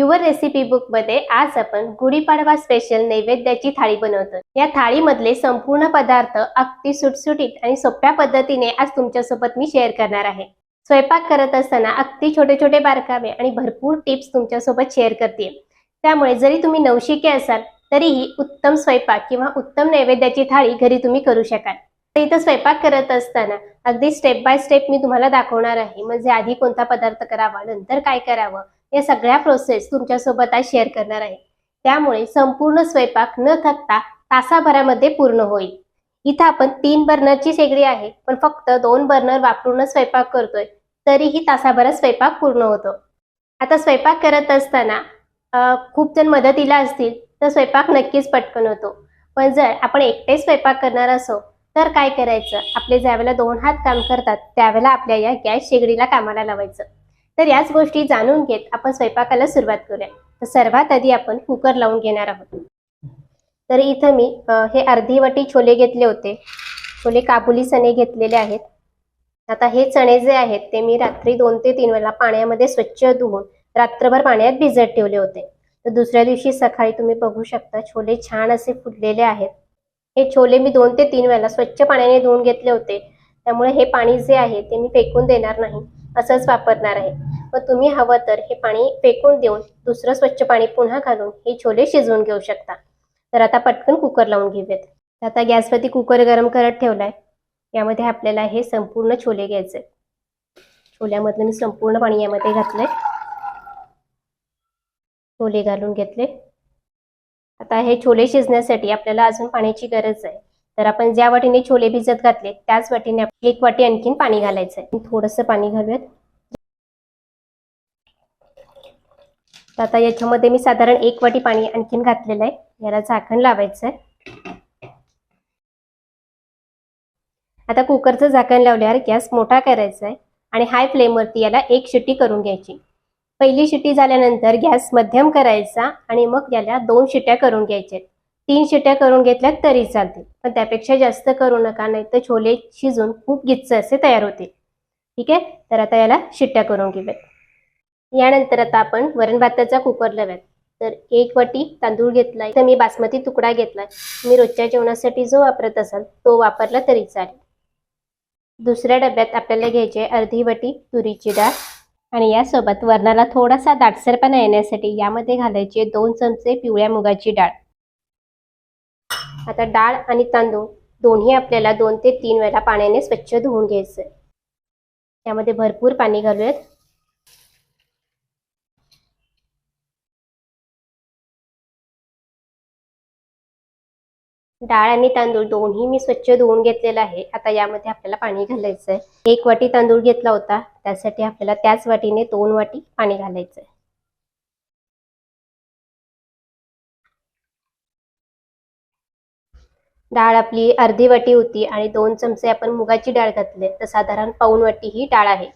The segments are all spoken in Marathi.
युवर रेसिपी बुकमध्ये आज आपण गुढीपाडवा स्पेशल नैवेद्याची थाळी बनवतो या थाळीमधले संपूर्ण पदार्थ अगदी सुटसुटीत आणि सोप्या पद्धतीने आज तुमच्यासोबत मी शेअर करणार आहे. स्वयंपाक करत असताना अगदी छोटे छोटे बारकावे आणि भरपूर टिप्स तुमच्यासोबत शेअर करते त्यामुळे जरी तुम्ही नवशिके असाल तरीही उत्तम स्वयंपाक किंवा उत्तम नैवेद्याची थाळी घरी तुम्ही करू शकाल. तर इथं स्वयंपाक करत असताना अगदी स्टेप बाय स्टेप मी तुम्हाला दाखवणार आहे. म्हणजे आधी कोणता पदार्थ करावा नंतर काय करावं या सगळ्या प्रोसेस तुमच्यासोबत आज शेअर करणार आहे. त्यामुळे संपूर्ण स्वयंपाक न थकता तासाभरामध्ये पूर्ण होईल. इथं आपण तीन बर्नरची शेगडी आहे पण फक्त दोन बर्नर वापरूनच स्वयंपाक करतोय तरीही तासाभरात स्वयंपाक पूर्ण होतो. आता स्वयंपाक करत असताना खूप जण मदतीला असतील तर स्वयंपाक नक्कीच पटकन होतो. पण जर आपण एकटे स्वयंपाक करणार असो तर काय करायचं? आपले ज्यावेळेला दोन हात काम करतात त्यावेळेला आपल्या या गॅस शेगडीला कामाला लावायचं. तर याच गोष्टी जाणून घेत आपण स्वयंपाकाला सुरुवात करूया. तर सर्वात आधी आपण कुकर लावून घेणार आहोत. तर इथं मी हे अर्धी वाटी छोले घेतले होते. छोले काबुली चणे घेतलेले आहेत. आता हे चणे जे आहेत ते मी रात्री दोन ते तीन वेळा पाण्यामध्ये स्वच्छ धुवून रात्रभर पाण्यात भिजत ठेवले होते. तर दुसऱ्या दिवशी सकाळी तुम्ही बघू शकता छोले छान असे फुटलेले आहेत. हे छोले मी दोन ते तीन वेळा स्वच्छ पाण्याने धुवून घेतले होते. त्यामुळे हे पाणी जे आहे ते मी फेकून देणार नाही. असंच वापरणार आहे. मग तुम्ही हवं तर हे पाणी फेकून देऊन दुसरं स्वच्छ पाणी पुन्हा घालून हे छोले शिजवून घेऊ शकता. तर आता पटकन कुकर लावून घेऊयात. आता गॅसवरती कुकर गरम करत ठेवलाय. यामध्ये आपल्याला हे संपूर्ण छोले घ्यायचे छोल्यामधलं मी संपूर्ण पाणी यामध्ये घातलंय. छोले घालून घेतले. आता हे छोले शिजण्यासाठी आपल्याला अजून पाण्याची गरज आहे. तर आपण ज्या वाटीने छोले भिजत घातले त्याच वाटीने एक वाटी आणखीन पाणी घालायचं आहे थोडंसं पाणी घालूयात. तर आता याच्यामध्ये मी साधारण एक वाटी पाणी आणखीन घातलेलं आहे. याला झाकण लावायचं आहे आता कुकरचं झाकण लावल्यावर गॅस मोठा करायचा आहे आणि हाय फ्लेमवरती याला एक शिट्टी करून घ्यायची. पहिली शिट्टी झाल्यानंतर गॅस मध्यम करायचा आणि मग याला दोन शिट्ट्या करून घ्यायच्या. तीन शिट्ट्या करून घेतल्या तरी चालतील. पण त्यापेक्षा जास्त करू नका नाही तर छोले शिजून खूप गिच्च असे तयार होतील. ठीक आहे? तर आता याला शिट्ट्या करून घेऊयात. यानंतर आता आपण वरण भाताचा कुकर लावूयात. तर एक वाटी तांदूळ घेतलाय तर मी बासमती तुकडा घेतलाय. मी रोजच्या जेवणासाठी जो वापरत असाल तो वापरला तरी चालेल. दुसऱ्या डब्यात आपल्याला घ्यायची अर्धी वाटी तुरीची डाळ आणि यासोबत वरणाला थोडासा दाटसरपणा येण्यासाठी यामध्ये घालायचे दोन चमचे पिवळ्या मुगाची डाळ. आता डाळ आणि तांदूळ दोन्ही आपल्याला दोन ते तीन वेळा पाण्याने स्वच्छ धुवून घ्यायचं त्यामध्ये भरपूर पाणी घालूयात. डाळ आणि तांदूळ दोन्ही मी स्वच्छ धुवून घेतलेला आहे. आता यामध्ये आपल्याला पाणी घालायचं आहे एक वाटी तांदूळ घेतला होता. त्यासाठी आपल्याला त्याच वाटीने दोन वाटी पाणी घालायचं आहे डाळ आपली अर्धी वाटी होती आणि दोन चमचे आपण मुगाची डाळ घातले तर साधारण पाऊन वाटी ही डाळ आहे.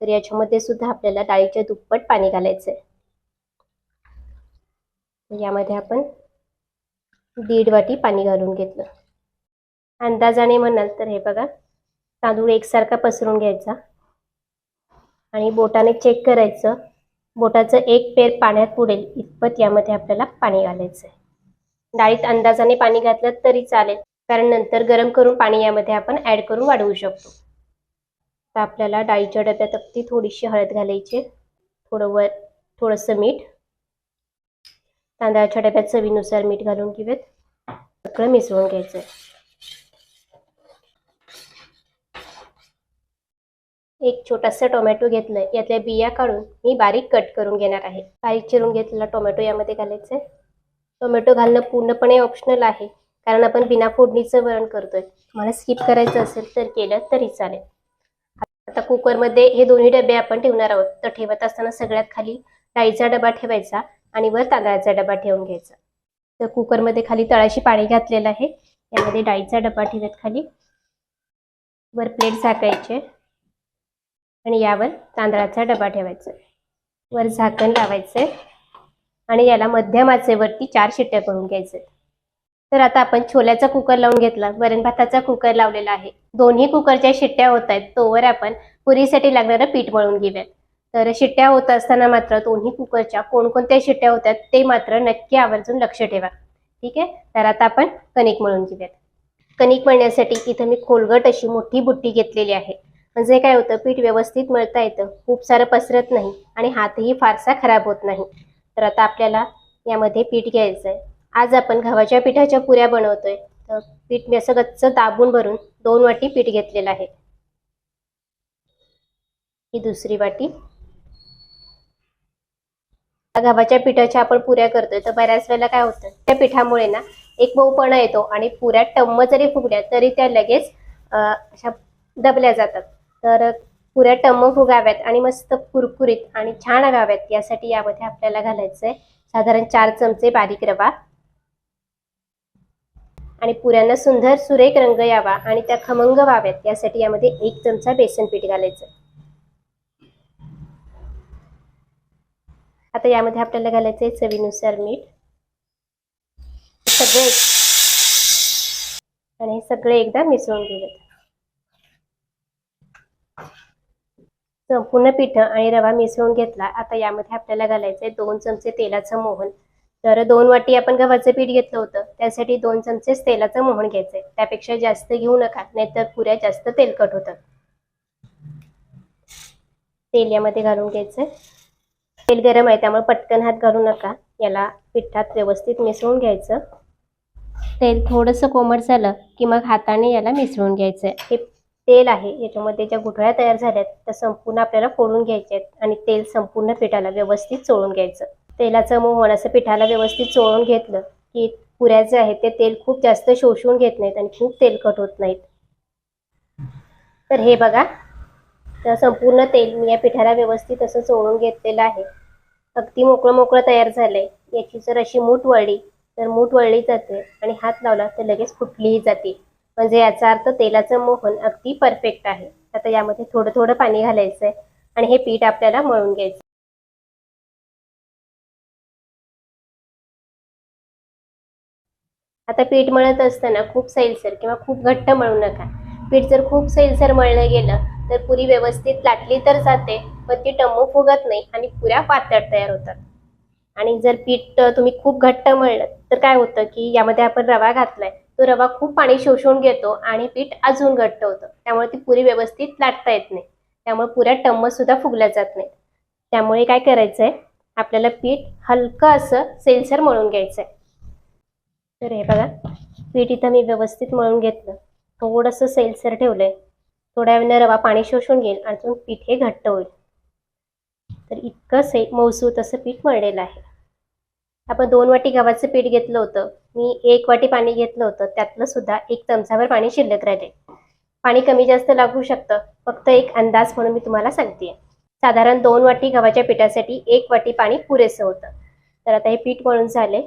तर याच्यामध्ये सुद्धा आपल्याला डाळीच्या दुप्पट पाणी घालायचं आहे यामध्ये आपण दीड वाटी पाणी घालून घेतलं. अंदाजाने म्हणाल तर हे बघा तांदूळ एकसारखा पसरून घ्यायचा आणि बोटाने चेक करायचं. बोटाचं एक पेर पाण्यात पुढेल इतपत यामध्ये आपल्याला पाणी घालायचं आहे डाळीत अंदाजाने पाणी घातलं तरी चालेल कारण नंतर गरम करून पाणी यामध्ये आपण ॲड करून वाढवू शकतो. तर आपल्याला डाळीच्या डब्यात अगदी थोडीशी हळद घालायची थोडं वर थोडंसं मीठ तांदळाच्या डब्यात चवीनुसार मीठ घालून घेऊयात. सगळं मिसळून घ्यायचं आहे एक छोटासा टोमॅटो घेतलाय. यातल्या बिया काढून मी बारीक कट करून घेणार आहे. बारीक चिरून घेतलेला टोमॅटो यामध्ये घालायचंय. आहे टोमॅटो घालणं पूर्णपणे ऑप्शनल आहे. कारण आपण बिना फोडणीचं वरण करतोय. तुम्हाला स्किप करायचं असेल तर केलं तरी चालेल. आता कुकरमध्ये हे दोन्ही डबे आपण ठेवणार आहोत. तर ठेवत असताना सगळ्यात खाली डाळीचा डबा ठेवायचा. आणि वर तांदळाचा डबा ठेवून घ्यायचा. तर कुकरमध्ये खाली तळाशी पाणी घातलेलं आहे. यामध्ये डाळीचा डबा ठेवत खाली. वर प्लेट झाकायचे. आणि यावर तांदळाचा डबा ठेवायचा. वर झाकण लावायचं आणि याला मध्यम आचेवरती चार शिट्ट्या करून घ्यायचे तर आता आपण छोल्याचा कुकर लावून घेतला. वरण भाताचा कुकर लावलेला आहे. दोन्ही कुकरच्या शिट्ट्या होत आहेत तोवर आपण पुरीसाठी लागणारं पीठ मळून घेऊयात. तर शिट्ट्या होत असताना मात्र दोन्ही कुकरच्या कोणकोणत्या शिट्ट्या होत्या ते मात्र नक्की आवर्जून लक्ष ठेवा. ठीक आहे? तर आता आपण कणिक मळून घेऊयात. कणिक मळण्यासाठी इथं मी खोलगट अशी मोठी बुट्टी घेतलेली आहे. म्हणजे काय होतं पीठ व्यवस्थित मळता येतं खूप सारं पसरत नाही आणि हातही फारसा खराब होत नाही. तर आता आपल्याला यामध्ये पीठ घ्यायचं आहे आज आपण गव्हाच्या पिठाच्या पुऱ्या बनवतोय. तर पीठ मी असं गच्च दाबून भरून दोन वाटी पीठ घेतलेलं आहे. ही दुसरी वाटी गव्हाच्या पिठाच्या आपण पुऱ्या करतोय तर बऱ्याच वेळेला काय होतं त्या पिठामुळे ना एक मऊपणा येतो आणि पुऱ्या टम्म जरी फुगल्या तरी त्या लगेच अशा दबल्या जातात. तर पुऱ्या टम्म फुगाव्यात आणि मस्त कुरकुरीत आणि छान व्हाव्यात यासाठी यामध्ये आपल्याला घालायचंय साधारण चार चमचे बारीक रवा. आणि पुऱ्यांना सुंदर सुरेख रंग यावा आणि त्या खमंग व्हाव्यात यासाठी यामध्ये एक चमचा बेसन पीठ घालायचं. आता यामध्ये आपल्याला घालायचं आहे चवीनुसार मीठ. सगळे आणि हे सगळे एकदा मिसळून घेऊयात. संपूर्ण पीठ आणि रवा मिसळून घेतला. आता यामध्ये आपल्याला घालायचं आहे दोन चमचे तेलाचं मोहन. तर दोन वाटी आपण गव्हाचं पीठ घेतलं होतं. त्यासाठी दोन चमचेच तेलाचं मोहन घ्यायचंय त्यापेक्षा जास्त घेऊ नका नाहीतर पुऱ्या जास्त तेलकट होतात. तेल यामध्ये घालून घ्यायचंय तेल गरम आहे त्यामुळे पटकन हात घालू नका. याला पिठात व्यवस्थित मिसळून घ्यायचं. तेल थोडंसं कोमट झालं की मग हाताने याला मिसळून घ्यायचं हे तेल आहे याच्यामध्ये ज्या गुठळ्या तयार झाल्यात त्या संपूर्ण आपल्याला फोडून घ्यायच्या आहेत आणि तेल संपूर्ण पिठाला व्यवस्थित चोळून घ्यायचं. तेलाचं मोहन असं पिठाला व्यवस्थित चोळून घेतलं की पुऱ्या जे आहेत ते तेल खूप जास्त शोषून घेत नाहीत आणि खूप तेलकट होत नाहीत. तर हे बघा. तर संपूर्ण तेल मी या पिठाला व्यवस्थित असं चोळून घेतलेलं आहे. अगदी मोकळं मोकळं तयार झालंय. याची जर अशी मूठ वळली तर मूठ वळली जाते आणि हात लावला तर लगेच फुटलीही जाते. म्हणजे याचा अर्थ तेलाचं मोहन अगदी परफेक्ट आहे. आता यामध्ये थोडं थोडं पाणी घालायचं आहे आणि हे पीठ आपल्याला मळून घ्यायचं आता पीठ मळत असताना खूप सैलसर किंवा खूप घट्ट मळू नका. पीठ जर खूप सैलसर मळलं गेलं तर पुरी व्यवस्थित लाटली तर जाते पण ती टम्म फुगत नाही आणि पुऱ्या पातळ तयार होतात. आणि जर पीठ तुम्ही खूप घट्ट मळलं तर काय होतं की यामध्ये आपण रवा घातलाय तो रवा खूप पाणी शोषून घेतो आणि पीठ अजून घट्ट होतं. त्यामुळे ती पुरी व्यवस्थित लाटता येत नाही. त्यामुळे पुऱ्या टम्म सुद्धा फुगल्या जात नाही त्यामुळे काय करायचंय? आपल्याला पीठ हलकं असं सेलसर मळून घ्यायचंय. तर हे बघा पीठ इथं मी व्यवस्थित मळून घेतलं. थोडंसं सेलसर ठेवलंय. थोड्या वेळाने रवा पाणी शोषून घेईल आणि अजून पीठ हे घट्ट होईल. तर इतकं से मौसूत असं पीठ मळलेलं आहे. आपण दोन वाटी गव्हाचं पीठ घेतलं होतं. मी एक वाटी पाणी घेतलं होतं. त्यातलं सुद्धा एक चमचाभर पाणी शिल्लक राहिले. पाणी कमी जास्त लागू शकतं. फक्त एक अंदाज म्हणून मी तुम्हाला सांगते. साधारण दोन वाटी गव्हाच्या पिठासाठी एक वाटी पाणी पुरेसं होतं. तर आता हे पीठ मळून झाले.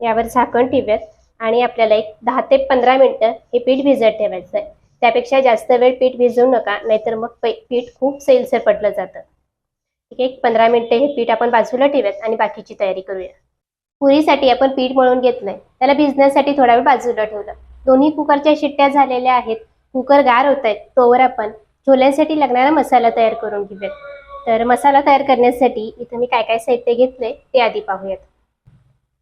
यावर झाकण ठेवूयात. आणि आपल्याला एक दहा ते पंधरा मिनटं हे पीठ भिजत ठेवायचं आहे त्यापेक्षा जास्त वेळ पीठ भिजवू नका नाहीतर मग पीठ खूप सैलसर पडलं जातं. ठीक आहे? पंधरा मिनटं हे पीठ आपण बाजूला ठेवूयात आणि बाकीची तयारी करूया पुरीसाठी आपण पीठ मळून घेतलंय. त्याला भिजण्यासाठी थोडा वेळ बाजूला ठेवलं. दोन्ही कुकरच्या शिट्ट्या झालेल्या आहेत. कुकर गार होत आहेत. तोवर आपण छोल्यांसाठी लागणारा मसाला तयार करून घेऊयात. तर मसाला तयार करण्यासाठी इथं मी काय काय साहित्य घेतलंय ते आधी पाहूयात.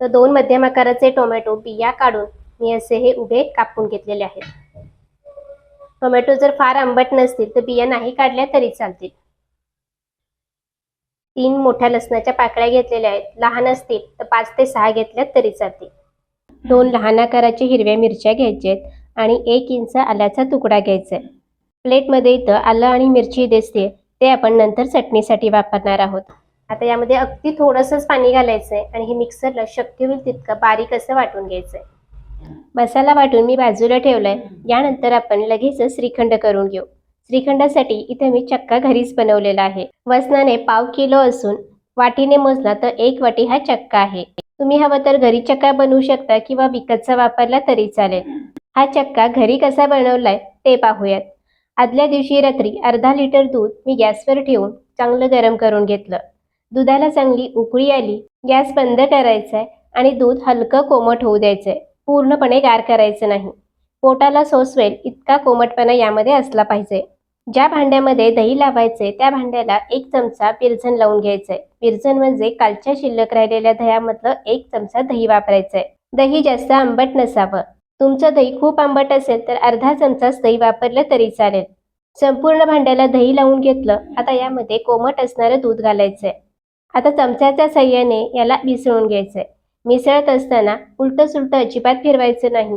तर दोन मध्यम आकाराचे टोमॅटो बिया काढून मी असे हे उभे कापून घेतलेले आहेत. टोमॅटो जर फार आंबट नसतील तर बिया नाही काढल्या तरी चालतील. तीन मोठ्या लसणाच्या पाकळ्या घेतलेल्या आहेत. लहान असतील तर पाच ते सहा घेतल्या तरी चालतील. दोन लहान आकाराच्या हिरव्या मिरच्या घ्यायच्या आहेत आणि एक इंच आल्याचा तुकडा घ्यायचा आहे. प्लेटमध्ये इथं आलं आणि मिरची दिसते ते आपण नंतर चटणीसाठी वापरणार आहोत. आता यामध्ये अगदी थोडंसंच पाणी घालायचं आहे आणि हे मिक्सरला शक्य होईल तितकं बारीक असं वाटून घ्यायचं आहे मसाला वाटून मी बाजूला ठेवलाय. यानंतर आपण लगेचच श्रीखंड करून घेऊ. श्रीखंडासाठी इथे मी चक्का घरीच बनवलेला आहे. वजनाने पाव किलो असून वाटीने मोजला तर एक वाटी हा चक्का आहे. तुम्ही हवं तर घरी चक्का बनवू शकता किंवा विकतचा वापरला तरी चालेल. हा चक्का घरी कसा बनवलाय ते पाहूयात. आदल्या दिवशी रात्री अर्धा लिटर दूध मी गॅसवर ठेवून चांगलं गरम करून घेतलं. दुधाला चांगली उकळी आली. गॅस बंद करायचा आहे आणि दूध हलकं कोमट होऊ द्यायचंय. पूर्णपणे गार करायचं नाही. पोटाला सोसवेल इतका कोमटपणा यामध्ये असला पाहिजे. ज्या भांड्यामध्ये दही लावायचे त्या भांड्याला एक चमचा विरझण लावून घ्यायचंय विरझण म्हणजे कालच्या शिल्लक राहिलेल्या दह्यामधलं एक चमचा दही वापरायचंय दही जास्त आंबट नसावं. तुमचं दही खूप आंबट असेल तर अर्धा चमचाच दही वापरलं तरी चालेल. संपूर्ण भांड्याला दही लावून घेतलं आता यामध्ये कोमट असणारं दूध घालायचंय. आता चमच्याच्या सहाय्याने याला मिसळून घ्यायचंय. मिसळत असताना उलट सुलट अजिबात फिरवायचं नाही.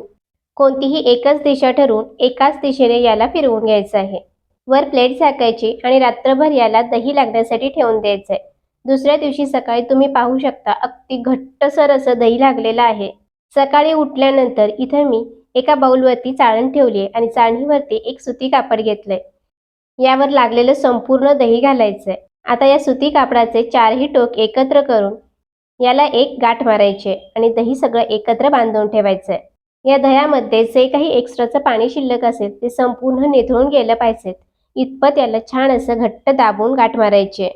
कोणतीही एकच दिशा ठरवून एकाच दिशेने याला फिरवून घ्यायचं आहे. वर प्लेट झाकायची आणि रात्रभर याला दही लागण्यासाठी ठेवून द्यायचंय. दुसऱ्या दिवशी सकाळी तुम्ही पाहू शकता अगदी घट्टसर असं दही लागलेलं आहे. सकाळी उठल्यानंतर इथं मी एका बाउलवरती चाळण ठेवली आहे आणि चाळणीवरती एक सुती कापड घेतलंय. यावर लागलेलं संपूर्ण दही घालायचंय. आता या सुती कापडाचे चारही टोक एकत्र करून याला एक गाठ मारायचे आणि दही सगळं एकत्र बांधून ठेवायचंय या दह्यामध्ये जे काही एक्स्ट्राचं पाणी शिल्लक असेल ते संपूर्ण निथळून गेलं पाहिजे. इतपत याला छान असं घट्ट दाबून गाठ मारायचे.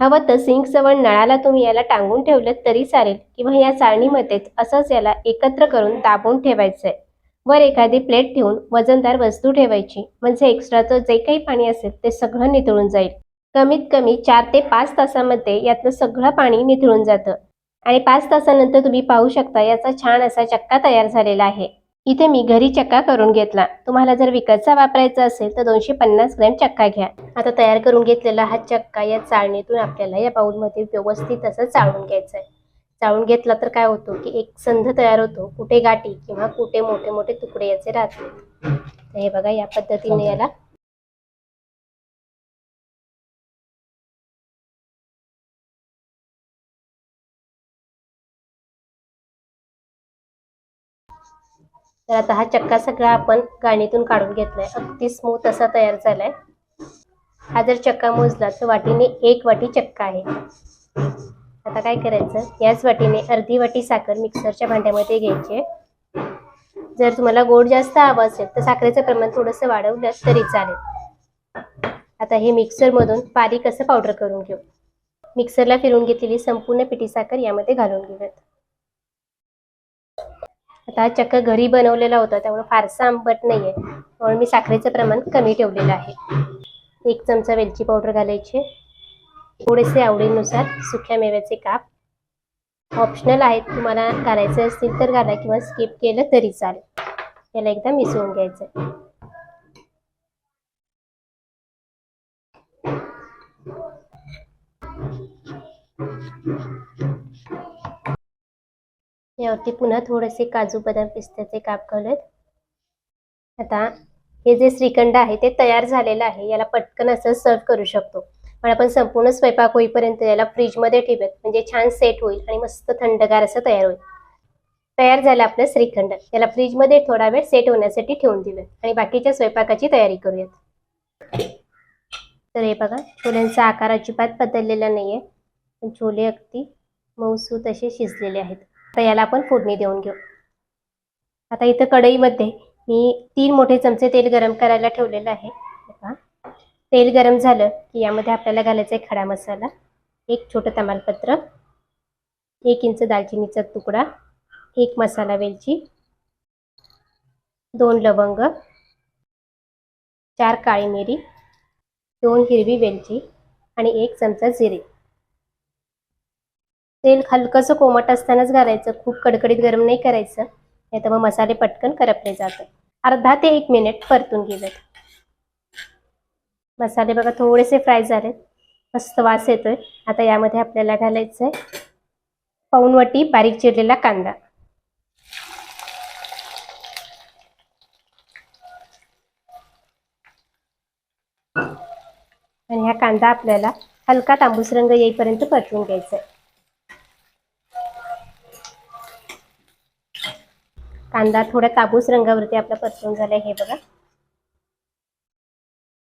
हवं तर सिंक सवण नळाला तुम्ही याला टांगून ठेवलं तरी चालेल किंवा या चाळणीमध्येच असंच याला एकत्र करून दाबून ठेवायचंय वर एखादी प्लेट ठेवून वजनदार वस्तू ठेवायची. म्हणजे एक्स्ट्राचं जे काही पाणी असेल ते सगळं निथळून जाईल. कमीत कमी चार ते पाच तासामध्ये यातलं सगळं पाणी निथळून जातं. आणि पाच तासानंतर तुम्ही पाहू शकता याचा छान असा चक्का तयार झालेला आहे. इथे मी घरी चक्का करून घेतला. तुम्हाला जर विकतचा वापरायचा असेल तर दोनशे पन्नास ग्रॅम चक्का घ्या. आता तयार करून घेतलेला हा चक्का या चाळणीतून आपल्याला या बाउलमध्ये व्यवस्थित असं चाळून घ्यायचं आहे. चाळून घेतला तर काय होतं की एक संध तयार होतो. कुठे गाठी किंवा कुठे मोठे मोठे तुकडे याचे राहतात. तर हे बघा या पद्धतीने याला तर आता हा चक्का सगळा आपण गाणीतून काढून घेतलाय. अगदी स्मूथ असा तयार झालाय. हा जर चक्का मोजला तर वाटीने एक वाटी चक्का आहे. आता काय करायचं? याच वाटीने अर्धी वाटी साखर मिक्सरच्या भांड्यामध्ये घ्यायची जर तुम्हाला गोड जास्त हवा असेल तर साखरेचं प्रमाण थोडंसं वाढवलं तरी चालेल. आता हे मिक्सरमधून बारीक असं पावडर करून घेऊ. मिक्सरला फिरून घेतलेली संपूर्ण पिठी साखर यामध्ये घालून घेऊयात. आता हा चक्क घरी बनवलेला होता त्यामुळे फारसा आंबट नाही आहे म्हणून मी साखरेचं प्रमाण कमी ठेवलेलं आहे. एक चमचा वेलची पावडर घालायची. थोडेसे आवडीनुसार सुक्या मेव्याचे काप. ऑप्शनल आहेत तुम्हाला घालायचे असतील तर घाला किंवा स्किप केलं तरी चालेल. याला एकदा मिसळून घ्यायचं यावरती पुन्हा थोडेसे काजू बदाम पिस्त्याचे काप घालत आता हे जे श्रीखंड आहे ते तयार झालेलं आहे. याला पटकन असं सर्व करू शकतो. पण आपण संपूर्ण स्वयंपाक होईपर्यंत याला फ्रीजमध्ये ठेवूयात. म्हणजे छान सेट होईल आणि मस्त थंडगार असं तयार होईल. तयार झालं आपलं श्रीखंड. याला फ्रीजमध्ये थोडा वेळ सेट होण्यासाठी ठेवून देऊयात. आणि बाकीच्या स्वयंपाकाची तयारी करूयात. तर हे बघा छोल्यांचा आकार अजिबात बदललेला नाहीये. पण छोले अगदी मऊसूत असे शिजलेले आहेत. आता याला आपण फोडणी देऊन घेऊ. आता इथं कढईमध्ये मी तीन मोठे चमचे तेल गरम करायला ठेवलेलं आहे. तेल गरम झालं की यामध्ये आपल्याला घालायचा आहे खडा मसाला एक छोटं तमालपत्र एक इंच दालचिनीचा तुकडा एक मसाला वेलची दोन लवंग चार काळी मिरी दोन हिरवी वेलची आणि एक चमचा जिरे. तेल हलकंसं कोमट असतानाच घालायचं. खूप कडकडीत गरम नाही करायचं. नाही तर मग मसाले पटकन करपले जातात. अर्धा ते एक मिनिट परतून गेलं मसाले बघा थोडेसे फ्राय झालेत. मस्त वास येतोय. आता यामध्ये आपल्याला घालायचं आहे बारीक चिरलेला कांदा. आणि हा कांदा आपल्याला हलका तांबूस रंग येईपर्यंत परतून घ्यायचा आहे कांदा थोड्या काबूस रंगावरती आपला परतून झाला हे बघा.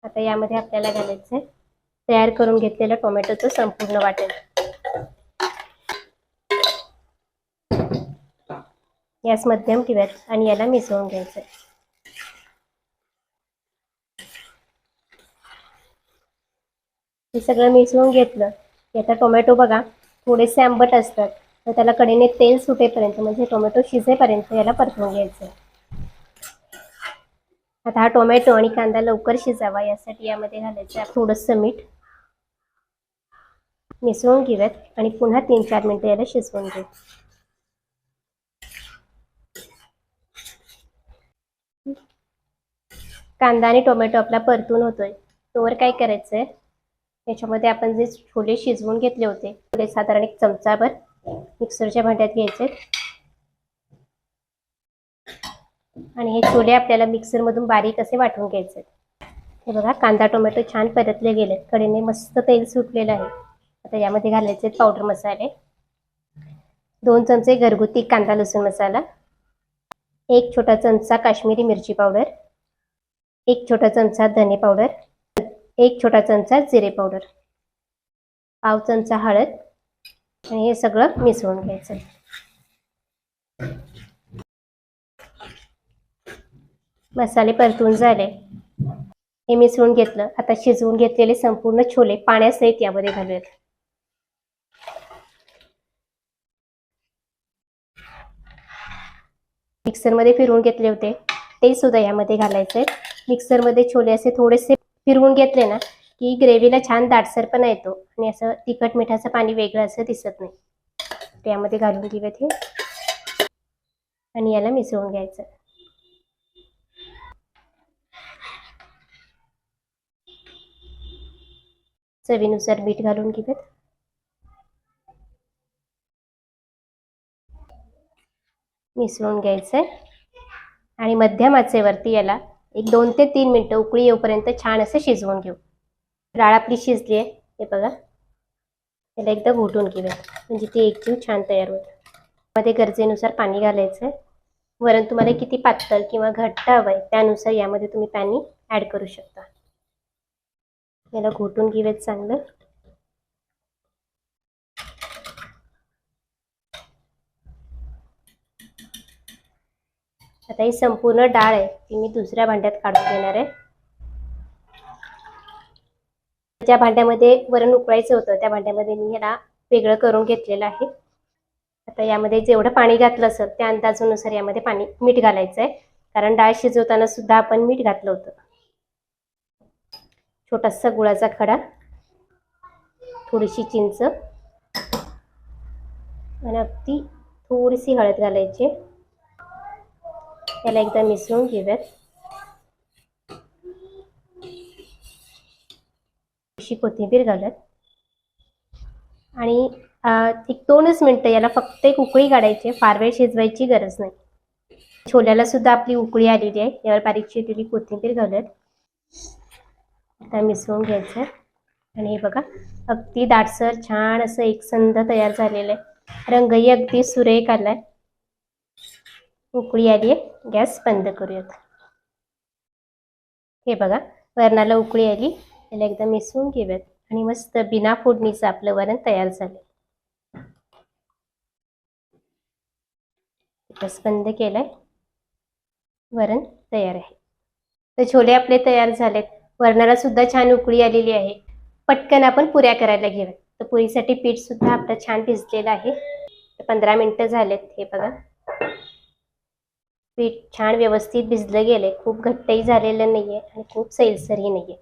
आता यामध्ये आपल्याला घालायचं आहे तयार करून घेतलेलं टोमॅटोचं संपूर्ण वाटेल गॅस मध्यम ठेवायचं आणि याला मिसळून घ्यायचं हे सगळं मिसळून घेतलं की आता टोमॅटो बघा थोडेसे आंबट असतात. तर त्याला कडेने तेल सुटेपर्यंत म्हणजे टोमॅटो शिजेपर्यंत याला परतवून घ्यायचं आता हा टोमॅटो आणि कांदा लवकर शिजावा यासाठी यामध्ये घालायचं थोडंसं मीठ. मिसळून घेऊयात आणि पुन्हा तीन चार मिनिटं याला शिजवून घेऊ. कांदा आणि टोमॅटो आपला परतून होतोय. तोवर काय करायचंय? याच्यामध्ये आपण जे छोले शिजवून घेतले होते थोडे साधारण एक चमचाभर मिक्सरच्या भांड्यात घ्यायचे आणि हे छोले आपल्याला मिक्सरमधून बारीक असे वाटून घ्यायचे हे बघा कांदा टोमॅटो छान परतले गेलेत. कडेने मस्त तेल सुटलेलं आहे. आता यामध्ये घालायचे पावडर मसाले. दोन चमचे घरगुती कांदा लसूण मसाला. एक छोटा चमचा काश्मीरी मिरची पावडर. एक छोटा चमचा धने पावडर. एक छोटा चमचा जिरे पावडर. पाव चमचा हळद. आणि हे सगळं मिसळून घ्यायचं. मसाले परतून झाले. हे मिसळून घेतलं. आता शिजवून घेतलेले संपूर्ण छोले पाण्यासहित यामध्ये घालूयात. मिक्सरमध्ये फिरवून घेतले होते. ते सुद्धा यामध्ये घालायचे मिक्सरमध्ये छोले असे थोडेसे फिरवून घेतले ना की ग्रेव्हीला छान दाटसरपणा येतो आणि असं तिखट मिठाचं पाणी वेगळं असं दिसत नाही. त्यामध्ये घालून घेऊयात हे. आणि याला मिसळून घ्यायचं. चवीनुसार मीठ घालून घेऊयात. मिसळून घ्यायचंय. आणि मध्यम आचेवरती याला एक दोन ते तीन मिनटं उकळी येऊपर्यंत छान असं शिजवून घेऊ. डाळ आपली शिजली आहे. हे बघा. त्याला एकदा घोटून घेऊया. म्हणजे ती एकजीव छान तयार होईल. मध्ये गरजेनुसार पाणी घालायचं आहे वरण तुम्हाला किती पातळ किंवा घट्ट हवं आहे त्यानुसार यामध्ये तुम्ही पाणी ॲड करू शकता. याला घोटून घेऊयात चांगलं. आता ही संपूर्ण डाळ आहे ती मी दुसऱ्या भांड्यात काढून घेणार आहे. ज्या भांड्यामध्ये वरण उकळायचं होतं त्या भांड्यामध्ये मी ह्याला वेगळं करून घेतलेलं आहे. आता यामध्ये जेवढं पाणी घातलं असेल त्या अंदाजानुसार यामध्ये पाणी मीठ घालायचं आहे कारण डाळ शिजवताना सुद्धा आपण मीठ घातलं होतं. छोटासा गुळाचा खडा थोडीशी चिंच आणि अगदी थोडीशी हळद घालायची. त्याला एकदा मिसळून घेऊयात. थोडीशी कोथिंबीर घालत आणि एक दोनच मिनटं याला फक्त एक उकळी काढायची फार वेळ शिजवायची गरज नाही. छोल्याला सुद्धा आपली उकळी आलेली आहे. यावर बारीक चिरलेली कोथिंबीर घालत आता मिसळून घ्यायचं आणि हे बघा अगदी दाटसर छान असं एकसंध तयार झालेलं आहे. रंगही अगदी सुरेख आलाय. उकळी आली आहे. गॅस बंद करूयात. हे बघा वरणाला उकळी आली. त्याला एकदा मिसळून घेऊयात. आणि मस्त बिना फोडणीचं आपलं वरण तयार झालं गॅस बंद केलाय. वरण तयार आहे. तर छोले आपले तयार झालेत. वरणाला सुद्धा छान उकळी आलेली आहे. पटकन आपण पुऱ्या करायला घेऊयात. तर पुरीसाठी पीठ सुद्धा आपलं छान भिजलेलं आहे. तर पंधरा मिनटं झालेत हे बघा. पीठ छान व्यवस्थित भिजलं गेलंय. खूप घट्टही झालेलं नाहीये आणि खूप सैलसरही नाहीये.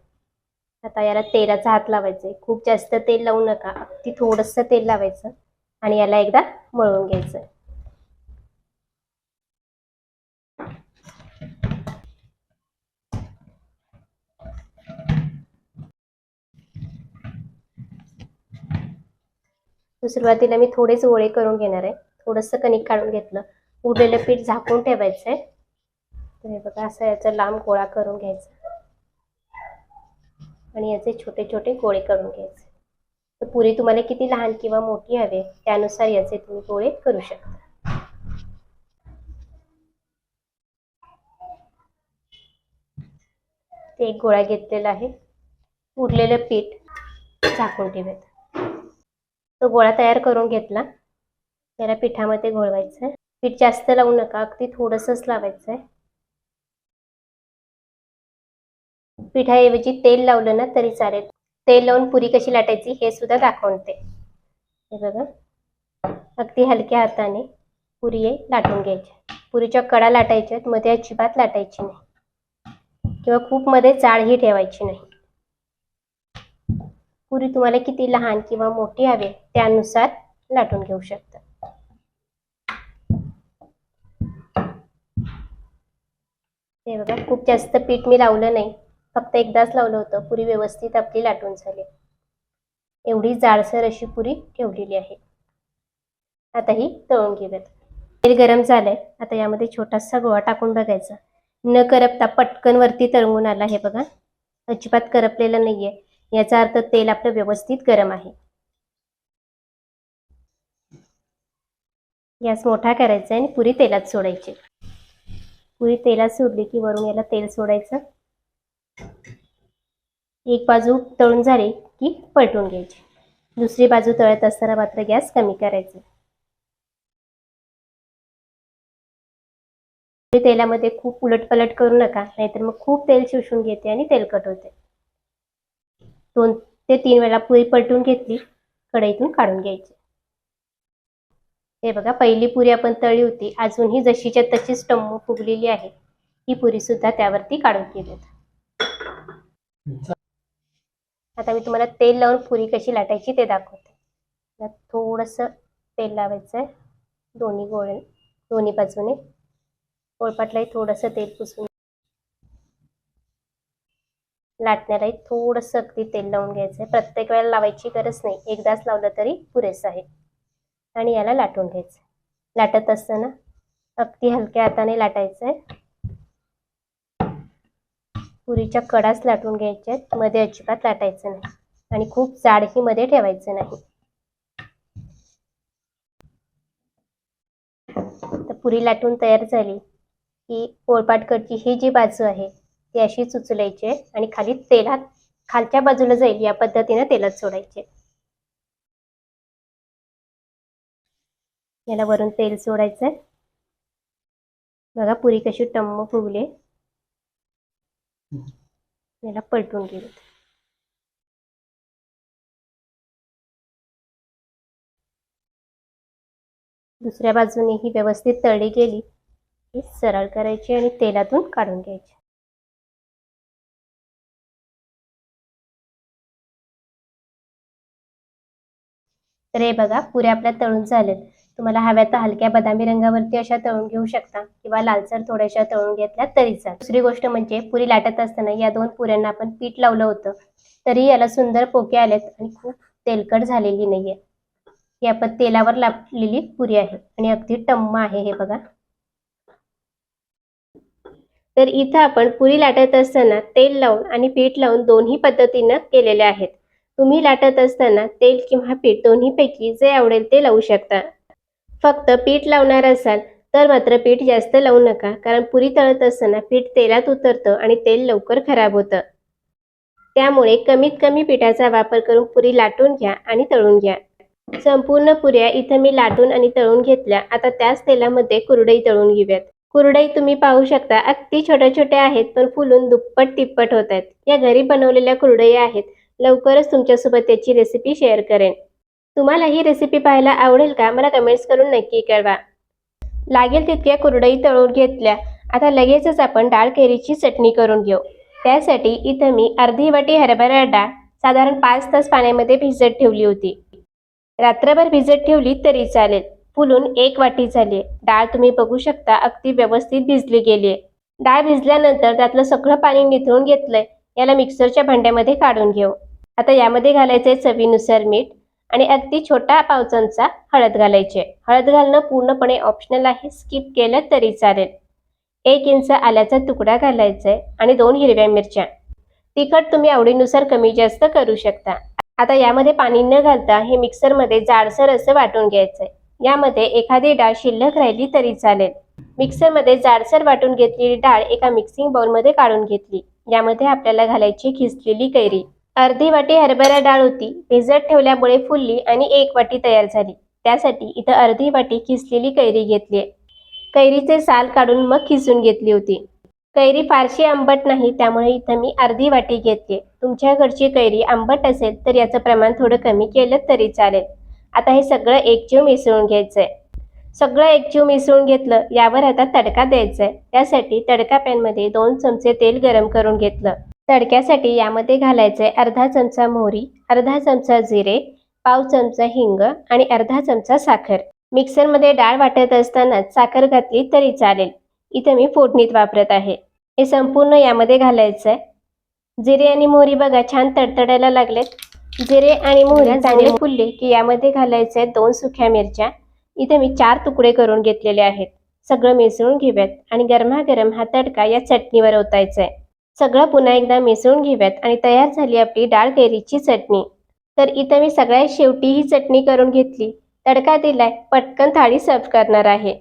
आता याला तेलाचा हात लावायचा आहे खूप जास्त तेल लावू नका. अगदी थोडंसं तेल लावायचं आणि याला एकदा मळून घ्यायचं सुरुवातीला मी थोडेच ओळे करून घेणार आहे. थोडंसं कणिक काढून घेतलं. उरलेलं पीठ झाकून ठेवायचं आहे तर हे बघा असं याचा लांब गोळा करून घ्यायचा. आणि याचे छोटे छोटे गोळे करून घ्यायचे. तर पुरी तुम्हाला किती लहान किंवा मोठी हवे त्यानुसार याचे तुम्ही गोळे करू शकता. ते एक गोळा घेतलेला आहे. उरलेलं पीठ झाकून ठेवत तो गोळा तयार करून घेतला. त्याला पिठामध्ये घोळवायचं आहे पीठ जास्त लावू नका अगदी थोडंसंच लावायचं आहे पिठाऐवजी तेल लावलं ना तरी चालेल. तेल लावून पुरी कशी लाटायची हे सुद्धा दाखवते. हे बघा. अगदी हलक्या हाताने पुरी लाटून घ्यायची. पुरीच्या कडा लाटायच्या मध्ये अजिबात लाटायची नाही. किंवा खूप मध्ये जाळही ठेवायची नाही. पुरी तुम्हाला किती लहान किंवा मोठी हवी त्यानुसार लाटून घेऊ शकता. हे बघा खूप जास्त पीठ मी लावलं नाही. फक्त एकदाच लावलं होतं. पुरी व्यवस्थित आपली लाटून झाली. एवढी जाडसर अशी पुरी ठेवलेली आहे. आता ही तळून घेऊयात. तेल गरम झालंय. आता यामध्ये छोटासा गोळा टाकून बघायचा. न करपता पटकन वरती तळवून आला हे बघा. अजिबात करपलेलं नाहीये. याचा अर्थ तेल आपलं व्यवस्थित गरम आहे. गॅस मोठा करायचा आणि पुरी तेलात सोडायची. पुरी तेलात सोडली की वरून याला तेल सोडायचं. एक बाजू तळून झाली की पलटून घ्यायची. दुसरी बाजू तळत असताना मात्र गॅस कमी करायचा. म्हणजे तेलामध्ये खूप उलटपलट करू नका नाहीतर मग खूप तेल शोषून घेते आणि तेलकट होते. दोन ते तीन वेळा पुरी पलटून घेतली कढईतून काढून घ्यायची. हे बघा पहिली पुरी आपण तळली होती अजूनही जशीच्या तशीच टम्मू फुगलेली आहे. ही पुरी सुद्धा त्यावरती काढून घेऊयात आता मी तुम्हाला तेल लावून पुरी कशी लाटायची ते दाखवते. थोडस तेल लावायचं आहे दोन्ही गोळे दोन्ही बाजूने. पोळपाटलाही थोडंसं तेल पुसून लाटण्यालाही थोडंसं अगदी तेल लावून घ्यायचं आहे प्रत्येक वेळेला लावायची गरज नाही. एकदाच लावलं तरी पुरेसं आहे. आणि याला लाटून घ्यायचं लाटत असताना अगदी हलक्या हाताने लाटायचं आहे पुरीच्या कडाच लाटून घ्यायच्या आहेत मध्ये अजिबात लाटायचं नाही. आणि खूप जाडही मध्ये ठेवायचं नाही. तर पुरी लाटून तयार झाली. की पोळपाटकडची ही जी बाजू आहे ती अशीच उचलायची आहे आणि खाली तेलात खालच्या बाजूला जाईल या पद्धतीने तेलात सोडायचे. याला वरून तेल सोडायचं बघा पुरी कशी टम्म फुगली. याला पलटून गेले. दुसऱ्या बाजूने ही व्यवस्थित तळली गेली. की सरळ करायची आणि तेलातून काढून घ्यायची. तर हे बघा पुऱ्या आपल्या तळून झालेत तुम्हाला हव्या तर हलक्या बदामी रंगावरती अशा तळून घेऊ शकता किंवा लालसर थोड्याशा तळून घेतल्या तरी चाल दुसरी गोष्ट म्हणजे पुरी लाटत असताना या दोन पुऱ्यांना आपण पीठ लावलं होतं तरी याला सुंदर पोके आलेत आणि खूप तेलकट झालेली नाहीये. ही आपण तेलावर लापलेली पुरी आहे आणि अगदी टम्म आहे हे बघा. तर इथं आपण पुरी लाटत असताना तेल लावून आणि पीठ लावून दोन्ही पद्धतीनं केलेले आहेत. तुम्ही लाटत असताना तेल किंवा पीठ दोन्हीपैकी जे आवडेल ते लावू शकता. फक्त पीठ लावणार असाल तर मात्र पीठ जास्त लावू नका कारण पुरी तळत असताना पीठ तेलात उतरतं आणि तेल लवकर खराब होतं. त्यामुळे कमीत कमी पिठाचा वापर करून पुरी लाटून घ्या आणि तळून घ्या. संपूर्ण पुऱ्या इथं मी लाटून आणि तळून घेतल्या. आता त्याच तेलामध्ये कुरडई तळून घेऊयात. कुरडई तुम्ही पाहू शकता अगदी छोट्या छोट्या आहेत पण फुलून दुप्पट तिप्पट होत आहेत. या घरी बनवलेल्या कुरडई आहेत. लवकरच तुमच्यासोबत त्याची रेसिपी शेअर करेन. तुम्हाला ही रेसिपी पाहायला आवडेल का? मला कमेंट्स करून नक्की कळवा. लागेल तितक्या कुरडई तळून घेतल्या. आता लगेचच आपण डाळ कैरीची चटणी करून घेऊ. त्यासाठी इथं मी अर्धी वाटी हरभरा डाळ साधारण पाच तास पाण्यामध्ये भिजत ठेवली होती. रात्रभर भिजत ठेवली तरी चालेल. फुलून एक वाटी झाली डाळ तुम्ही बघू शकता अगदी व्यवस्थित भिजली गेली आहे डाळ भिजल्यानंतर त्यातलं सगळं पाणी निथळून घेतलंय. याला मिक्सरच्या भांड्यामध्ये काढून घेऊ. आता यामध्ये घालायचंय चवीनुसार मीठ. आणि अगदी छोटा पाव चमचा हळद घालायचे. हळद घालणं पूर्णपणे ऑप्शनल आहे. स्किप केलं तरी चालेल. एक इंच आल्याचा तुकडा घालायचा आहे आणि दोन हिरव्या मिरच्या. तिखट तुम्ही आवडीनुसार कमी जास्त करू शकता. आता यामध्ये पाणी न घालता हे मिक्सरमध्ये जाडसर असं वाटून घ्यायचंय. यामध्ये एखादी डाळ शिल्लक राहिली तरी चालेल. मिक्सरमध्ये जाडसर वाटून घेतलेली डाळ एका मिक्सिंग बाउलमध्ये काढून घेतली. यामध्ये आपल्याला घालायची खिसलेली कैरी. अर्धी वाटी हरभरा डाळ होती. भिजत ठेवल्यामुळे फुलली आणि एक वाटी तयार झाली. त्यासाठी इथं अर्धी वाटी खिसलेली कैरी घेतली कैरीचे साल काढून मग खिसून घेतली होती. कैरी फारशी आंबट नाही त्यामुळे इथं मी अर्धी वाटी घेतली तुमच्या घरची कैरी आंबट असेल तर याचं प्रमाण थोडं कमी केलं तरी चालेल. आता हे सगळं एकजीव मिसळून घ्यायचं आहे सगळं एकजीव मिसळून घेतलं यावर आता तडका द्यायचा आहे त्यासाठी तडका पॅनमध्ये दोन चमचे तेल गरम करून घेतलं. तडक्यासाठी यामध्ये घालायचं आहे अर्धा चमचा मोहरी अर्धा चमचा जिरे पाव चमचा हिंग आणि अर्धा चमचा साखर. मिक्सरमध्ये डाळ वाटत असतानाच साखर घातली तरी चालेल. इथं मी फोडणीत वापरत आहे. हे संपूर्ण यामध्ये घालायचं आहे. जिरे आणि मोहरी बघा छान तडतडायला लागलेत. जिरे आणि मोहरी चांगले फुलले की यामध्ये घालायचे आहेत दोन सुक्या मिरच्या. इथे मी चार तुकडे करून घेतलेले आहेत. सगळं मिसळून घेऊयात आणि गरमागरम हा तडका या चटणीवर ओतायचा आहे. सगळं पुन्हा एकदा मिसळून घेऊयात आणि तयार झाली आपली डाळ कैरीची चटणी. तर इथं मी सगळ्यात शेवटी ही चटणी करून घेतली. तडका दिलाय पटकन थाळी सर्व करणार आहे.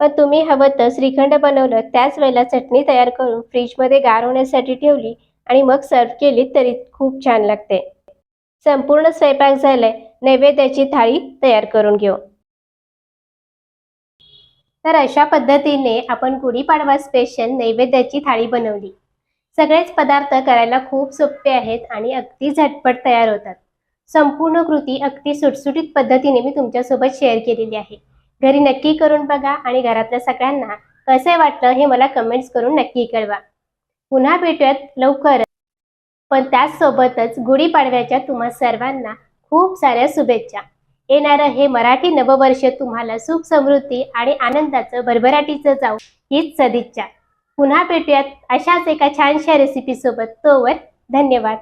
पण तुम्ही हवं तर श्रीखंड बनवलं त्याच वेळेला चटणी तयार करून फ्रीजमध्ये गार होण्यासाठी ठेवली आणि मग सर्व केली तरी खूप छान लागते. संपूर्ण स्वयंपाक झालाय नैवेद्याची थाळी तयार करून घेऊ. तर अशा पद्धतीने आपण गुढीपाडवा स्पेशल नैवेद्याची थाळी बनवली. सगळेच पदार्थ करायला खूप सोपे आहेत आणि अगदी झटपट तयार होतात. संपूर्ण कृती अगदी सुटसुटीत पद्धतीने मी तुमच्यासोबत शेअर केलेली आहे. घरी नक्की करून बघा आणि घरातल्या सगळ्यांना कसे वाटलं हे मला कमेंट्स करून नक्की कळवा. पुन्हा भेटूयात लवकर पण त्याचसोबतच गुढीपाडव्याच्या तुम्हा सर्वांना खूप साऱ्या शुभेच्छा. येणारं हे मराठी नववर्ष तुम्हाला सुख समृद्धी आणि आनंदाचं भरभराटीचं जाऊ हीच सदिच्छा. पुन्हा भेटूयात अशाच एका छानशा रेसिपीसोबत तोवर धन्यवाद.